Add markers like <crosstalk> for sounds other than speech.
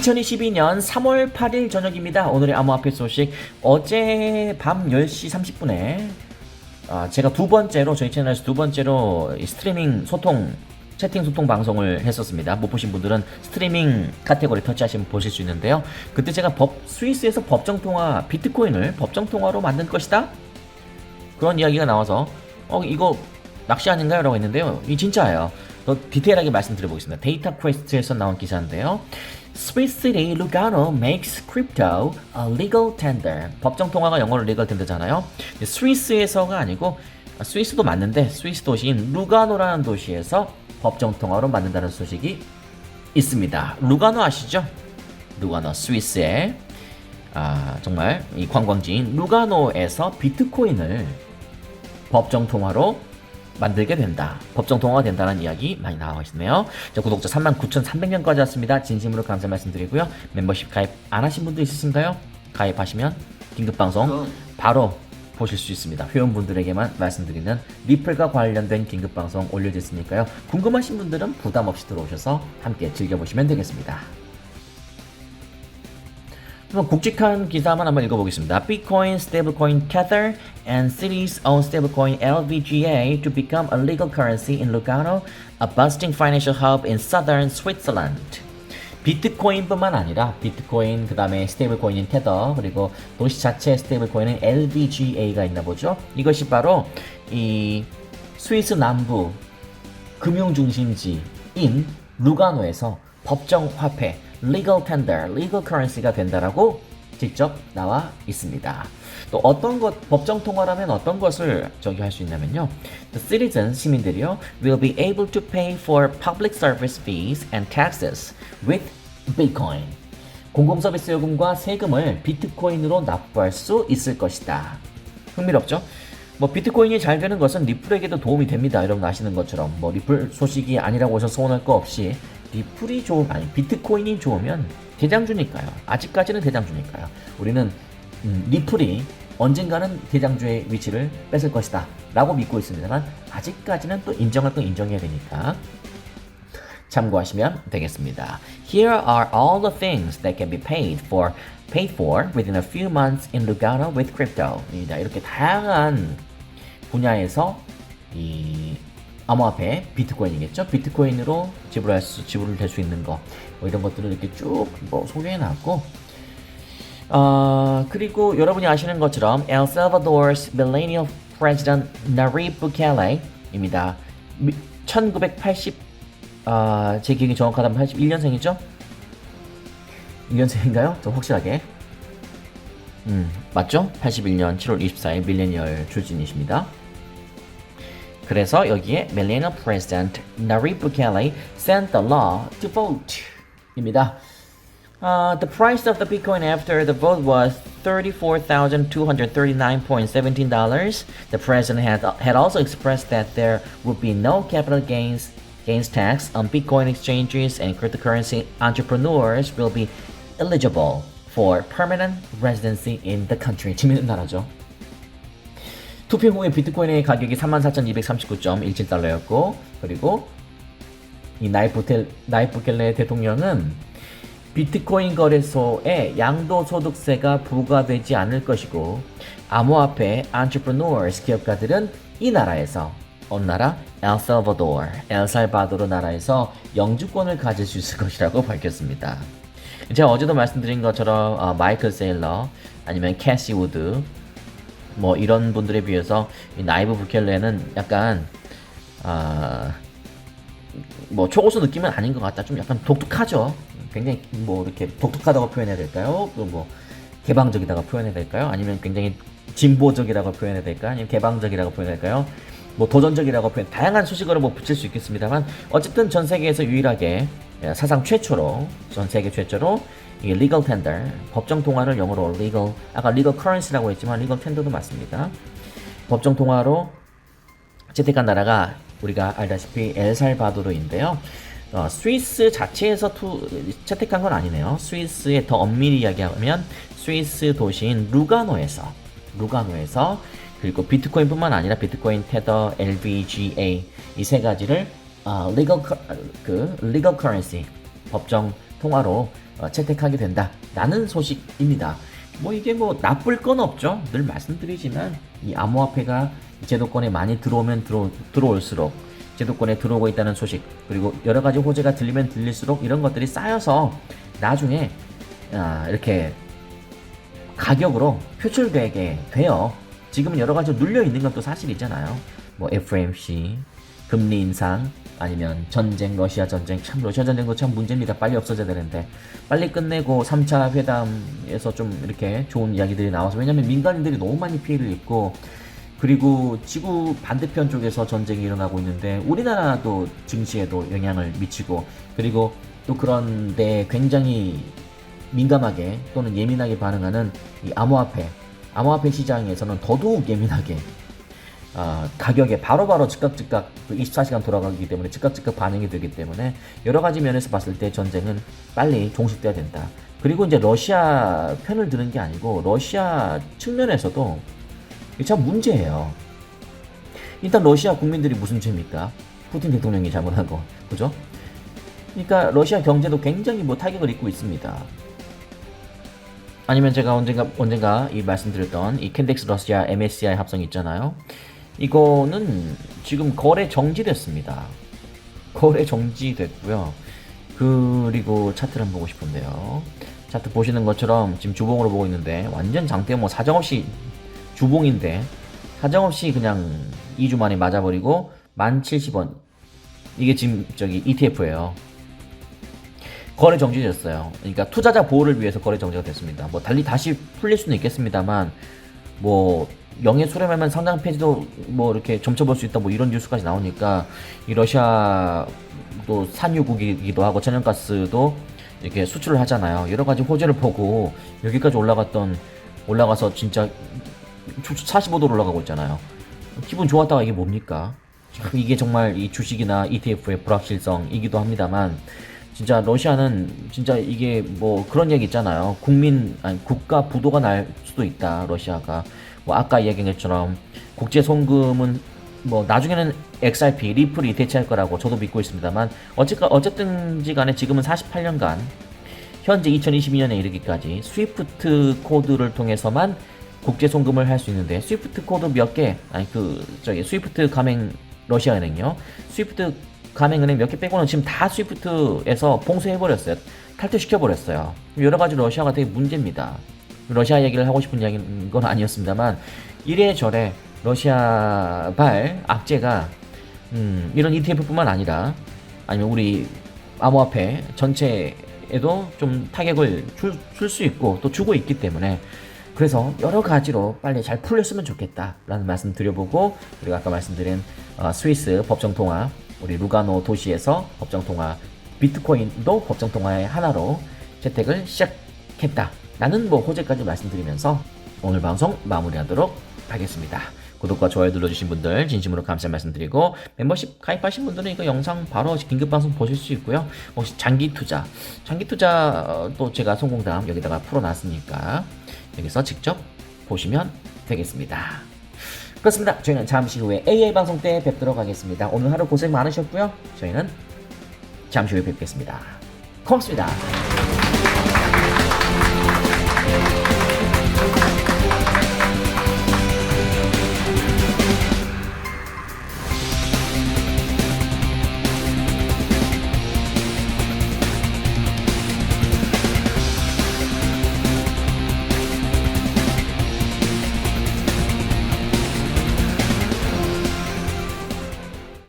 2022년 3월 8일 저녁입니다. 오늘의 암호화폐 소식 어제 밤 10시 30분에 아, 제가 두 번째로 저희 채널에서 두 번째로 이 스트리밍 소통 채팅 소통 방송을 했었습니다. 못 보신 분들은 스트리밍 카테고리 터치하시면 보실 수 있는데요. 그때 제가 법 스위스에서 법정 통화 비트코인을 법정 통화로 만든 것이다. 그런 이야기가 나와서 어 이거 낚시 아닌가요? 라고 했는데요. 이 진짜예요. 더 디테일하게 말씀드려보겠습니다. 데이터 퀘스트에서 나온 기사인데요. Swiss city makes crypto a legal tender. 법정 통화가 영어로 legal tender잖아요. 스위스에서가 아니고 아, 스위스도 맞는데 스위스 도시인 루가노라는 도시에서 법정 통화로 만든다는 소식이 있습니다. 루가노 아시죠? 루가노 스위스의 아, 정말 이 관광지인 루가노에서 비트코인을 법정 통화로 만들게 된다. 법정 통화가 된다는 이야기 많이 나와 있네요. 자, 구독자 39,300명까지 왔습니다. 진심으로 감사 말씀드리고요. 멤버십 가입 안 하신 분도 있으신가요? 가입하시면 긴급 방송 바로 보실 수 있습니다. 회원분들에게만 말씀드리는 리플과 관련된 긴급 방송 올려졌으니까요. 궁금하신 분들은 부담 없이 들어오셔서 함께 즐겨보시면 되겠습니다. 한번 굵직한 기사만 한번 읽어보겠습니다. Bitcoin stablecoin Tether and cities own stablecoin LVGA to become a legal currency in Lugano, a bustling financial hub in southern Switzerland. 비트코인뿐만 아니라 비트코인 그다음에 스테이블코인인 테더 그리고 도시 자체 스테이블코인은 LVGA가 있나 보죠. 이것이 바로 이 스위스 남부 금융 중심지인 루가노에서 법정 화폐 legal tender, legal currency가 된다라고 직접 나와 있습니다. 또 어떤 것 법정 통화라면 어떤 것을 저기 할 수 있냐면요. The citizens 시민들이요 will be able to pay for public service fees and taxes with Bitcoin. 공공 서비스 요금과 세금을 비트코인으로 납부할 수 있을 것이다. 흥미롭죠? 뭐 비트코인이 잘 되는 것은 리플에게도 도움이 됩니다. 여러분 아시는 것처럼 뭐 리플 소식이 아니라고 해서 소원할 거 없이 리플이 좋으면 아니 비트코인이 좋으면 대장주니까요. 아직까지는 대장주니까요. 우리는 음, 리플이 언젠가는 대장주의 위치를 뺏을 것이다 라고 믿고 있습니다만 아직까지는 또 인정할 건 인정해야 되니까 참고하시면 되겠습니다. Here are all the things that can be paid for paid for within a few months in Lugano with crypto. 이렇게 다양한 분야에서 이 암호화폐 비트코인이겠죠. 비트코인으로 지불할 수 지불을 될 수 있는 거. 뭐 이런 것들을 이렇게 쭉 뭐 소개해 놨고 어, 그리고 여러분이 아시는 것처럼 Salvador's millennial president Nayib Bukele입니다. 1980 아, 제 기억이 정확하다면 81년생이죠? 1년생인가요? 좀 확실하게. 음, 맞죠? 81년 7월 24일 밀레니얼 출신이십니다. 그래서 여기에 millennial president Nayib Bukele sent the law to vote. 입니다. Uh, the price of the Bitcoin after the vote was $34,239.17. The president had, had also expressed that there would be no capital gains gains tax on Bitcoin exchanges and cryptocurrency entrepreneurs will be eligible for permanent residency in the country. 재밌는 나라죠. 투표 후에 비트코인의 가격이 34,239.17달러였고 그리고 이 나이프 나이프켈레 대통령은 비트코인 거래소에 양도소득세가 부과되지 않을 것이고 암호화폐 entrepreneurs 기업가들은 이 나라에서 어느 나라? 엘살바도르, 엘살바도르 나라에서 영주권을 가질 수 있을 것이라고 <laughs> 밝혔습니다. 제가 어제도 말씀드린 것처럼 어, 마이클 세일러 아니면 캐시 우드 뭐 이런 분들에 비해서 이 나이브 부켈레는 약간 아, 뭐 초고수 느낌은 아닌 것 같다. 좀 약간 독특하죠. 굉장히 뭐 이렇게 독특하다고 표현해야 될까요? 그뭐 개방적이다고 표현해야 될까요? 아니면 굉장히 진보적이라고 표현해야 될까요? 아니면 개방적이라고 표현해야 될까요? 뭐 도전적이라고 표현 다양한 수식어를 뭐 붙일 수 있겠습니다만 어쨌든 전 세계에서 유일하게 예, 사상 최초로 전 세계 최초로 이 legal tender 법정 통화를 영어로 legal 아까 legal currency라고 했지만 legal tender도 맞습니다. 법정 통화로 채택한 나라가 우리가 알다시피 엘살바도르인데요. 어, 스위스 자체에서 투, 채택한 건 아니네요. 스위스에 더 엄밀히 이야기하면 스위스 도시인 루가노에서 루가노에서 그리고 비트코인뿐만 아니라 비트코인, 테더, LVGA 이 세 가지를 어, legal cu- 그 legal currency 법정 통화로 어, 채택하게 된다라는 소식입니다. 뭐 이게 뭐 나쁠 건 없죠. 늘 말씀드리지만 이 암호화폐가 제도권에 많이 들어오면 들어, 들어올수록 제도권에 들어오고 있다는 소식 그리고 여러 가지 호재가 들리면 들릴수록 이런 것들이 쌓여서 나중에 아, 이렇게 가격으로 표출되게 돼요. 지금은 여러 가지 눌려 있는 건또 사실이잖아요. 뭐 FMC, 금리 인상, 아니면 전쟁, 러시아 전쟁. 참 러시아 전쟁도 참 문제입니다. 빨리 없어져야 되는데 빨리 끝내고 3차 회담에서 좀 이렇게 좋은 이야기들이 나와서 왜냐면 민간인들이 너무 많이 피해를 입고 그리고 지구 반대편 쪽에서 전쟁이 일어나고 있는데 우리나라도 증시에도 영향을 미치고 그리고 또 그런데 굉장히 민감하게 또는 예민하게 반응하는 이 암호화폐, 암호화폐 시장에서는 더더욱 예민하게 아, 가격에 바로바로 즉각 즉각 그 24시간 돌아가기 때문에 즉각 즉각 반응이 되기 때문에 여러 가지 면에서 봤을 때 전쟁은 빨리 종식돼야 된다. 그리고 이제 러시아 편을 드는 게 아니고 러시아 측면에서도 참 문제예요. 일단 러시아 국민들이 무슨 죄입니까? 푸틴 대통령이 잘못한 거, 그죠? 그러니까 러시아 경제도 굉장히 뭐 타격을 입고 있습니다. 아니면 제가 언젠가 언젠가 이 말씀드렸던 이 캔덱스 러시아 MSCI 합성 있잖아요. 이거는 지금 거래 정지됐습니다. 거래 정지됐고요. 그리고 차트를 한번 보고 싶은데요. 차트 보시는 것처럼 지금 주봉으로 보고 있는데 완전 장대 뭐 사정없이 주봉인데 사정없이 그냥 2주 만에 맞아버리고 1070원 이게 지금 저기 ETF예요. 거래 정지됐어요. 그러니까 투자자 보호를 위해서 거래 정지가 됐습니다. 뭐 달리 다시 풀릴 수는 있겠습니다만 뭐 영해 수렴하면 상장 폐지도 뭐 이렇게 점쳐볼 수 있다 뭐 이런 뉴스까지 나오니까 이 러시아도 산유국이기도 하고 천연가스도 이렇게 수출을 하잖아요. 여러 가지 호재를 보고 여기까지 올라갔던 올라가서 진짜 45도로 올라가고 있잖아요. 기분 좋았다가 이게 뭡니까? 이게 정말 이 주식이나 ETF의 불확실성이기도 합니다만 진짜 러시아는 진짜 이게 뭐 그런 얘기 있잖아요. 국민 아니 국가 부도가 날 수도 있다. 러시아가 뭐 아까 이야기한 것처럼 국제 송금은 뭐 나중에는 XRP 리플이 대체할 거라고 저도 믿고 있습니다만 어쨌든 어쨌든지 간에 지금은 48년간 현재 2022년에 이르기까지 스위프트 코드를 통해서만 국제 송금을 할 수 있는데 스위프트 코드 몇 개 아니 그 저기 스위프트 가맹 러시아 은행요. 스위프트 가맹은행 몇 개 빼고는 지금 다 스위프트에서 봉쇄해 버렸어요. 탈퇴시켜 버렸어요. 여러 가지 러시아가 되게 문제입니다 러시아 얘기를 하고 싶은 이야기인 건 아니었습니다만 이래저래 러시아발 악재가 음, 이런 ETF뿐만 아니라 아니면 우리 암호화폐 전체에도 좀 타격을 줄 수 있고 또 주고 있기 때문에 그래서 여러 가지로 빨리 잘 풀렸으면 좋겠다라는 말씀 드려보고 그리고 아까 말씀드린 어, 스위스 법정 통화 우리 루가노 도시에서 법정 통화 비트코인도 법정 통화의 하나로 채택을 시작했다 라는 뭐 호재까지 말씀드리면서 오늘 방송 마무리하도록 하겠습니다. 구독과 좋아요 눌러주신 분들 진심으로 감사 말씀드리고 멤버십 가입하신 분들은 이거 영상 바로 긴급 방송 보실 수 있고요. 혹시 장기 투자, 장기 투자 어, 또 제가 성공담 여기다가 풀어놨으니까 여기서 직접 보시면 되겠습니다. 그렇습니다. 저희는 잠시 후에 AA 방송 때 뵙도록 하겠습니다. 오늘 하루 고생 많으셨고요. 저희는 잠시 후에 뵙겠습니다. 고맙습니다.